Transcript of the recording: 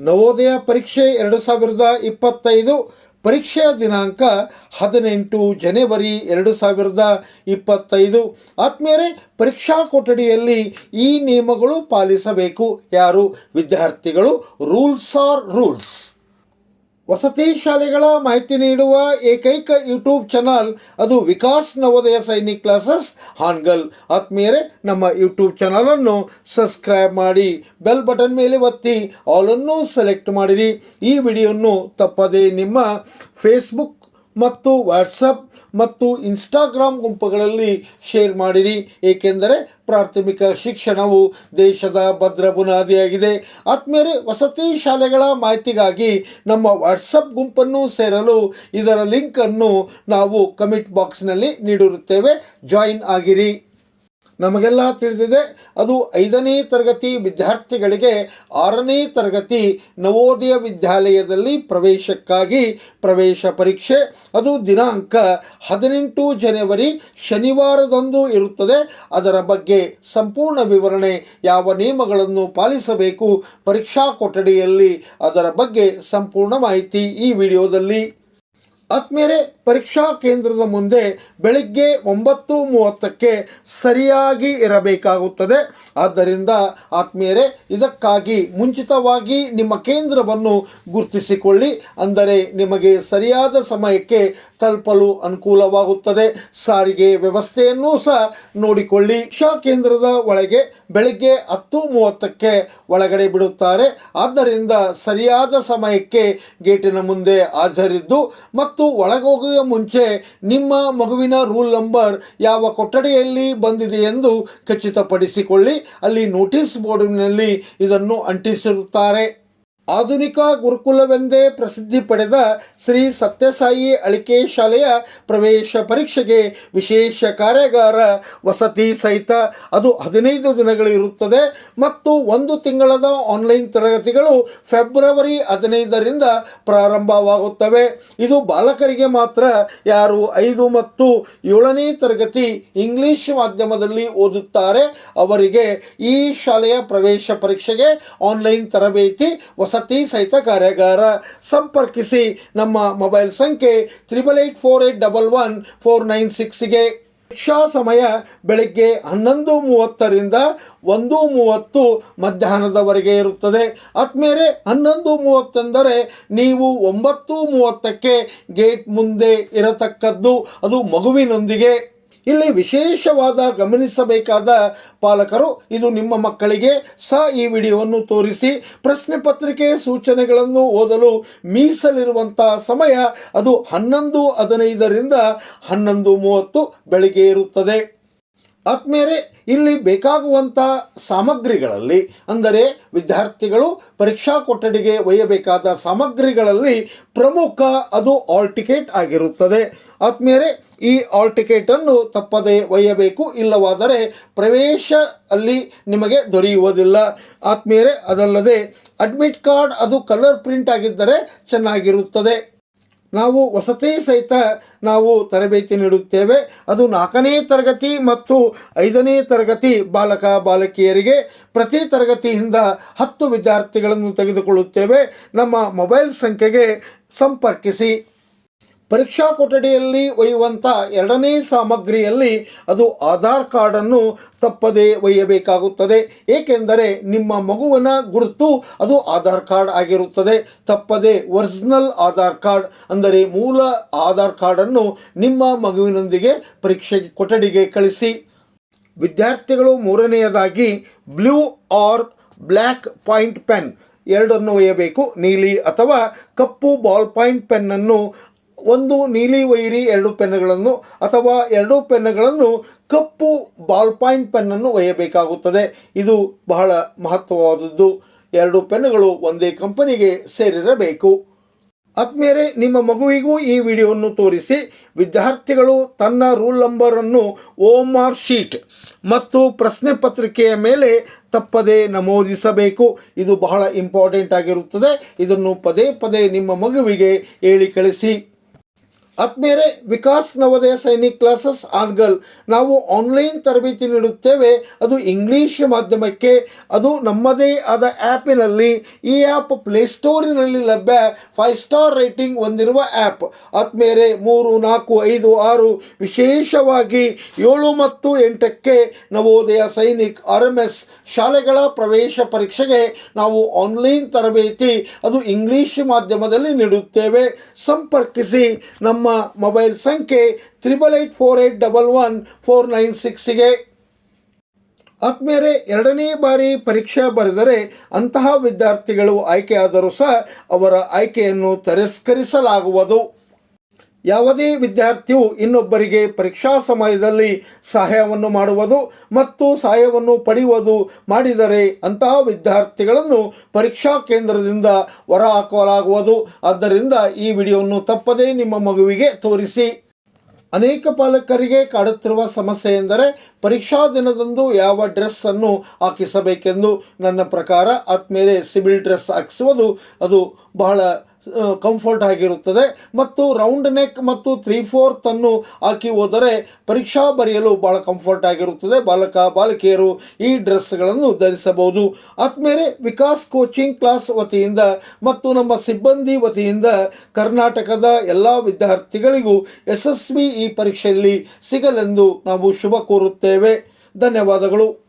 ನವೋದಯ ಪರೀಕ್ಷೆ ಎರಡು ಸಾವಿರದ ಇಪ್ಪತ್ತೈದು ಪರೀಕ್ಷೆಯ ದಿನಾಂಕ ಹದಿನೆಂಟು ಜನವರಿ ಎರಡು ಸಾವಿರದ ಇಪ್ಪತ್ತೈದು. ಆತ್ಮೀಯರೇ, ಪರೀಕ್ಷಾ ಕೊಠಡಿಯಲ್ಲಿ ಈ ನಿಯಮಗಳು ಪಾಲಿಸಬೇಕು. ಯಾರು? ವಿದ್ಯಾರ್ಥಿಗಳು. Rules are rules. ವಸತಿ ಶಾಲೆಗಳ ಮಾಹಿತಿ ನೀಡುವ ಏಕೈಕ ಯೂಟ್ಯೂಬ್ ಚಾನಲ್ ಅದು ವಿಕಾಸ್ ನವೋದಯ ಸೈನಿಕ್ ಕ್ಲಾಸಸ್ ಹಾನ್ಗಲ್. ಆತ್ಮೀಯರೇ, ನಮ್ಮ ಯೂಟ್ಯೂಬ್ ಚಾನಲನ್ನು ಸಬ್ಸ್ಕ್ರೈಬ್ ಮಾಡಿ, ಬೆಲ್ ಬಟನ್ ಮೇಲೆ ಒತ್ತಿ ಆಲನ್ನು ಸೆಲೆಕ್ಟ್ ಮಾಡಿರಿ. ಈ ವಿಡಿಯೋನ್ನು ತಪ್ಪದೇ ನಿಮ್ಮ ಫೇಸ್ಬುಕ್ ಮತ್ತು ವಾಟ್ಸಪ್ ಮತ್ತು ಇನ್ಸ್ಟಾಗ್ರಾಮ್ ಗುಂಪುಗಳಲ್ಲಿ ಶೇರ್ ಮಾಡಿರಿ. ಏಕೆಂದರೆ ಪ್ರಾಥಮಿಕ ಶಿಕ್ಷಣವು ದೇಶದ ಭದ್ರ ಬುನಾದಿಯಾಗಿದೆ. ಆತ್ಮೀಯರೇ, ವಸತಿ ಶಾಲೆಗಳ ಮಾಹಿತಿಗಾಗಿ ನಮ್ಮ ವಾಟ್ಸಪ್ ಗುಂಪನ್ನು ಸೇರಲು ಇದರ ಲಿಂಕನ್ನು ನಾವು ಕಮಿಟ್ ಬಾಕ್ಸ್ನಲ್ಲಿ ನೀಡಿರುತ್ತೇವೆ. ಜಾಯಿನ್ ಆಗಿರಿ. ನಮಗೆಲ್ಲ ತಿಳಿದಿದೆ. ಅದು ಐದನೇ ತರಗತಿ ವಿದ್ಯಾರ್ಥಿಗಳಿಗೆ ಆರನೇ ತರಗತಿ ನವೋದಯ ವಿದ್ಯಾಲಯದಲ್ಲಿ ಪ್ರವೇಶಕ್ಕಾಗಿ ಪ್ರವೇಶ ಪರೀಕ್ಷೆ. ಅದು ದಿನಾಂಕ ಹದಿನೆಂಟು ಜನವರಿ ಶನಿವಾರದಂದು ಇರುತ್ತದೆ. ಅದರ ಬಗ್ಗೆ ಸಂಪೂರ್ಣ ವಿವರಣೆ ಯಾವ ನಿಯಮಗಳನ್ನು ಪಾಲಿಸಬೇಕು ಪರೀಕ್ಷಾ ಕೊಠಡಿಯಲ್ಲಿ ಅದರ ಬಗ್ಗೆ ಸಂಪೂರ್ಣ ಮಾಹಿತಿ ಈ ವಿಡಿಯೋದಲ್ಲಿ. ಆತ್ಮೀಯರೇ ಪರೀಕ್ಷಾ ಕೇಂದ್ರದ ಮುಂದೆ ಬೆಳಿಗ್ಗೆ ಒಂಬತ್ತು ಮೂವತ್ತಕ್ಕೆ ಸರಿಯಾಗಿ ಇರಬೇಕಾಗುತ್ತದೆ. ಆದ್ದರಿಂದ ಆತ್ಮೀಯರೇ, ಇದಕ್ಕಾಗಿ ಮುಂಚಿತವಾಗಿ ನಿಮ್ಮ ಕೇಂದ್ರವನ್ನು ಗುರುತಿಸಿಕೊಳ್ಳಿ. ಅಂದರೆ ನಿಮಗೆ ಸರಿಯಾದ ಸಮಯಕ್ಕೆ ತಲುಪಲು ಅನುಕೂಲವಾಗುತ್ತದೆ. ಸಾರಿಗೆ ವ್ಯವಸ್ಥೆಯನ್ನು ಸಹ ನೋಡಿಕೊಳ್ಳಿ. ಶಾ ಕೇಂದ್ರದ ಒಳಗೆ ಬೆಳಗ್ಗೆ ಹತ್ತು ಮೂವತ್ತಕ್ಕೆ ಒಳಗಡೆ ಬಿಡುತ್ತಾರೆ. ಆದ್ದರಿಂದ ಸರಿಯಾದ ಸಮಯಕ್ಕೆ ಗೇಟಿನ ಮುಂದೆ ಹಾಜರಿದ್ದು ಮತ್ತು ಒಳಗೋಗುವ ಮುಂಚೆ ನಿಮ್ಮ ಮಗುವಿನ ರೂಲ್ ನಂಬರ್ ಯಾವ ಕೊಠಡಿಯಲ್ಲಿ ಬಂದಿದೆ ಎಂದು ಖಚಿತಪಡಿಸಿಕೊಳ್ಳಿ. ಅಲ್ಲಿ ನೋಟಿಸ್ ಬೋರ್ಡಿನಲ್ಲಿ ಇದನ್ನು ಅಂಟಿಸಿರುತ್ತಾರೆ. ಆಧುನಿಕ ಗುರುಕುಲವೆಂದೇ ಪ್ರಸಿದ್ಧಿ ಪಡೆದ ಶ್ರೀ ಸತ್ಯಸಾಯಿ ಅಳಿಕೆ ಶಾಲೆಯ ಪ್ರವೇಶ ಪರೀಕ್ಷೆಗೆ ವಿಶೇಷ ಕಾರ್ಯಾಗಾರ ವಸತಿ ಸಹಿತ ಅದು ಹದಿನೈದು ದಿನಗಳು ಇರುತ್ತದೆ ಮತ್ತು ಒಂದು ತಿಂಗಳದ ಆನ್ಲೈನ್ ತರಗತಿಗಳು ಫೆಬ್ರವರಿ ಹದಿನೈದರಿಂದ ಪ್ರಾರಂಭವಾಗುತ್ತವೆ. ಇದು ಬಾಲಕರಿಗೆ ಮಾತ್ರ ಯಾರು ಐದು ಮತ್ತು ಏಳನೇ ತರಗತಿ ಇಂಗ್ಲಿಷ್ ಮಾಧ್ಯಮದಲ್ಲಿ ಓದುತ್ತಾರೆ, ಅವರಿಗೆ ಈ ಶಾಲೆಯ ಪ್ರವೇಶ ಪರೀಕ್ಷೆಗೆ ಆನ್ಲೈನ್ ತರಬೇತಿ ವಸತಿ ಸಹಿತ ಕಾರ್ಯಾಗಾರ ಸಂಪರ್ಕಿಸಿ ನಮ್ಮ ಮೊಬೈಲ್ ಸಂಖ್ಯೆ triple eight four eight double one four nine ಸಿಕ್ಸ್ಗೆ ಪರೀಕ್ಷಾ ಸಮಯ ಬೆಳಗ್ಗೆ ಹನ್ನೊಂದು ಮೂವತ್ತರಿಂದ ಒಂದು ಮೂವತ್ತು ಮಧ್ಯಾಹ್ನದವರೆಗೆ ಇರುತ್ತದೆ. ಆದ್ಮೇಲೆ ಹನ್ನೊಂದು ಮೂವತ್ತೆಂದರೆ ನೀವು ಒಂಬತ್ತು ಮೂವತ್ತಕ್ಕೆ ಗೇಟ್ ಮುಂದೆ ಇರತಕ್ಕದ್ದು. ಅದು ಮಗುವಿನೊಂದಿಗೆ. ಇಲ್ಲಿ ವಿಶೇಷವಾದ ಗಮನಿಸಬೇಕಾದ ಪಾಲಕರು, ಇದು ನಿಮ್ಮ ಮಕ್ಕಳಿಗೆ ಸಹ ಈ ವಿಡಿಯೋವನ್ನು ತೋರಿಸಿ, ಪ್ರಶ್ನೆ ಪತ್ರಿಕೆ ಸೂಚನೆಗಳನ್ನು ಓದಲು ಮೀಸಲಿರುವಂಥ ಸಮಯ ಅದು ಹನ್ನೊಂದು ಹದಿನೈದರಿಂದ ಹನ್ನೊಂದು ಮೂವತ್ತು ಬೆಳಿಗ್ಗೆ ಇರುತ್ತದೆ. ಆದ್ಮೇಲೆ ಇಲ್ಲಿ ಬೇಕಾಗುವಂಥ ಸಾಮಗ್ರಿಗಳಲ್ಲಿ, ಅಂದರೆ ವಿದ್ಯಾರ್ಥಿಗಳು ಪರೀಕ್ಷಾ ಕೊಠಡಿಗೆ ಒಯ್ಯಬೇಕಾದ ಸಾಮಗ್ರಿಗಳಲ್ಲಿ ಪ್ರಮುಖ ಅದು ಆಲ್ ಟಿಕೆಟ್ ಆಗಿರುತ್ತದೆ. ಆತ್ಮೇಲೆ ಈ ಆಲ್ ಟಿಕೆಟನ್ನು ತಪ್ಪದೇ ಒಯ್ಯಬೇಕು. ಇಲ್ಲವಾದರೆ ಪ್ರವೇಶ ಅಲ್ಲಿ ನಿಮಗೆ ದೊರೆಯುವುದಿಲ್ಲ. ಆತ್ಮೀಯರೇ, ಅದಲ್ಲದೆ ಅಡ್ಮಿಟ್ ಕಾರ್ಡ್ ಅದು ಕಲರ್ ಪ್ರಿಂಟ್ ಆಗಿದ್ದರೆ ಚೆನ್ನಾಗಿರುತ್ತದೆ. ನಾವು ವಸತಿ ಸಹಿತ ನಾವು ತರಬೇತಿ ನೀಡುತ್ತೇವೆ. ಅದು ನಾಲ್ಕನೇ ತರಗತಿ ಮತ್ತು ಐದನೇ ತರಗತಿ ಬಾಲಕ, ಬಾಲಕಿಯರಿಗೆ ಪ್ರತಿ ತರಗತಿಯಿಂದ ಹತ್ತು ವಿದ್ಯಾರ್ಥಿಗಳನ್ನು ತೆಗೆದುಕೊಳ್ಳುತ್ತೇವೆ. ನಮ್ಮ ಮೊಬೈಲ್ ಸಂಖ್ಯೆಗೆ ಸಂಪರ್ಕಿಸಿ. ಪರೀಕ್ಷಾ ಕೊಠಡಿಯಲ್ಲಿ ಒಯ್ಯುವಂಥ ಎರಡನೇ ಸಾಮಗ್ರಿಯಲ್ಲಿ ಅದು ಆಧಾರ್ ಕಾರ್ಡನ್ನು ತಪ್ಪದೇ ಒಯ್ಯಬೇಕಾಗುತ್ತದೆ. ಏಕೆಂದರೆ ನಿಮ್ಮ ಮಗುವನ ಗುರುತು ಅದು ಆಧಾರ್ ಕಾರ್ಡ್ ಆಗಿರುತ್ತದೆ. ತಪ್ಪದೆ ಒರಿಜಿನಲ್ ಆಧಾರ್ ಕಾರ್ಡ್ ಅಂದರೆ ಮೂಲ ಆಧಾರ್ ಕಾರ್ಡನ್ನು ನಿಮ್ಮ ಮಗುವಿನೊಂದಿಗೆ ಪರೀಕ್ಷೆ ಕೊಠಡಿಗೆ ಕಳಿಸಿ. ವಿದ್ಯಾರ್ಥಿಗಳು ಮೂರನೆಯದಾಗಿ blue or black point pen ಎರಡನ್ನು ಒಯ್ಯಬೇಕು. ನೀಲಿ ಅಥವಾ ಕಪ್ಪು ಬಾಲ್ ಪಾಯಿಂಟ್ ಪೆನ್ನನ್ನು ಒಂದು ನೀಲಿ ವೈರಿ, ಎರಡು ಪೆನ್ನುಗಳನ್ನು ಅಥವಾ ಎರಡು ಪೆನ್ನುಗಳನ್ನು ಕಪ್ಪು ಬಾಲ್ ಪಾಯಿಂಟ್ ಪೆನ್ನನ್ನು ಒಯ್ಯಬೇಕಾಗುತ್ತದೆ. ಇದು ಬಹಳ ಮಹತ್ವವಾದದ್ದು. ಎರಡು ಪೆನ್ನುಗಳು ಒಂದೇ ಕಂಪನಿಗೆ ಸೇರಿರಬೇಕು. ಆದ್ಮೇಲೆ ನಿಮ್ಮ ಮಗುವಿಗೂ ಈ ವಿಡಿಯೋವನ್ನು ತೋರಿಸಿ. ವಿದ್ಯಾರ್ಥಿಗಳು ತನ್ನ ರೂಲ್ ನಂಬರನ್ನು ಓಮ್ ಆರ್ ಶೀಟ್ ಮತ್ತು ಪ್ರಶ್ನೆ ಪತ್ರಿಕೆಯ ಮೇಲೆ ತಪ್ಪದೇ ನಮೂದಿಸಬೇಕು. ಇದು ಬಹಳ ಇಂಪಾರ್ಟೆಂಟ್ ಆಗಿರುತ್ತದೆ. ಇದನ್ನು ಪದೇ ಪದೇ ನಿಮ್ಮ ಮಗುವಿಗೆ ಹೇಳಿ ಕಳಿಸಿ. ಆತ್ಮೇರೆ ವಿಕಾಸ್ ನವೋದಯ ಸೈನಿಕ್ ಕ್ಲಾಸಸ್ ಆನ್ಗಲ್ ನಾವು ಆನ್ಲೈನ್ ತರಬೇತಿ ನೀಡುತ್ತೇವೆ. ಅದು ಇಂಗ್ಲೀಷ್ ಮಾಧ್ಯಮಕ್ಕೆ, ಅದು ನಮ್ಮದೇ ಆದ ಆ್ಯಪಿನಲ್ಲಿ ಈ ಆ್ಯಪ್ ಪ್ಲೇಸ್ಟೋರಿನಲ್ಲಿ ಲಭ್ಯ. ಫೈವ್ ಸ್ಟಾರ್ ರೇಟಿಂಗ್ ಹೊಂದಿರುವ ಆ್ಯಪ್ ಆತ್ಮೇರೆ ಮೂರು, ನಾಲ್ಕು, ಐದು, ಆರು, ವಿಶೇಷವಾಗಿ ಏಳು ಮತ್ತು ಎಂಟಕ್ಕೆ Navodaya Sainik R M S ಶಾಲೆಗಳ ಪ್ರವೇಶ ಪರೀಕ್ಷೆಗೆ ನಾವು ಆನ್ಲೈನ್ ತರಬೇತಿ, ಅದು ಇಂಗ್ಲೀಷ್ ಮಾಧ್ಯಮದಲ್ಲಿ ನೀಡುತ್ತೇವೆ. ಸಂಪರ್ಕಿಸಿ ನಮ್ಮ ಮೊಬೈಲ್ ಸಂಖ್ಯೆ triple eight four eight double one four nine ಸಿಕ್ಸಿಗೆ ಆತ್ಮೇರೆ ಎರಡನೇ ಬಾರಿ ಪರೀಕ್ಷೆ ಬರೆದರೆ ಅಂತಹ ವಿದ್ಯಾರ್ಥಿಗಳು ಆಯ್ಕೆಯಾದರೂ ಸಹ ಅವರ ಆಯ್ಕೆಯನ್ನು ತಿರಸ್ಕರಿಸಲಾಗುವುದು. ಯಾವುದೇ ವಿದ್ಯಾರ್ಥಿಯು ಇನ್ನೊಬ್ಬರಿಗೆ ಪರೀಕ್ಷಾ ಸಮಯದಲ್ಲಿ ಸಹಾಯವನ್ನು ಮಾಡುವುದು ಮತ್ತು ಸಹಾಯವನ್ನು ಪಡೆಯುವುದು ಮಾಡಿದರೆ ಅಂತಹ ವಿದ್ಯಾರ್ಥಿಗಳನ್ನು ಪರೀಕ್ಷಾ ಕೇಂದ್ರದಿಂದ ಹೊರಹಾಕಲಾಗುವುದು. ಆದ್ದರಿಂದ ಈ ವಿಡಿಯೋವನ್ನು ತಪ್ಪದೇ ನಿಮ್ಮ ಮಗುವಿಗೆ ತೋರಿಸಿ. ಅನೇಕ ಪಾಲಕರಿಗೆ ಕಾಡುತ್ತಿರುವ ಸಮಸ್ಯೆ ಎಂದರೆ ಪರೀಕ್ಷಾ ದಿನದಂದು ಯಾವ ಡ್ರೆಸ್ಸನ್ನು ಹಾಕಿಸಬೇಕೆಂದು. ನನ್ನ ಪ್ರಕಾರ ಆದ್ಮೇಲೆ ಸಿಬಿಲ್ ಡ್ರೆಸ್ ಹಾಕಿಸುವುದು ಅದು ಬಹಳ ಕಂಫರ್ಟ್ ಆಗಿರುತ್ತದೆ. ಮತ್ತು ರೌಂಡ್ ನೆಕ್ ಮತ್ತು ತ್ರೀ ಫೋರ್ತ್ ಅನ್ನು ಹಾಕಿ ಹೋದರೆ ಪರೀಕ್ಷಾ ಬರೆಯಲು ಬಹಳ ಕಂಫರ್ಟ್ ಆಗಿರುತ್ತದೆ. ಬಾಲಕ, ಬಾಲಕಿಯರು ಈ ಡ್ರೆಸ್ಗಳನ್ನು ಧರಿಸಬಹುದು. ಆದ್ಮೇಲೆ ವಿಕಾಸ್ ಕೋಚಿಂಗ್ ಕ್ಲಾಸ್ ವತಿಯಿಂದ ಮತ್ತು ನಮ್ಮ ಸಿಬ್ಬಂದಿ ವತಿಯಿಂದ ಕರ್ನಾಟಕದ ಎಲ್ಲ ವಿದ್ಯಾರ್ಥಿಗಳಿಗೂ ಯಶಸ್ವಿ ಈ ಪರೀಕ್ಷೆಯಲ್ಲಿ ಸಿಗಲೆಂದು ನಾವು ಶುಭ ಕೋರುತ್ತೇವೆ. ಧನ್ಯವಾದಗಳು.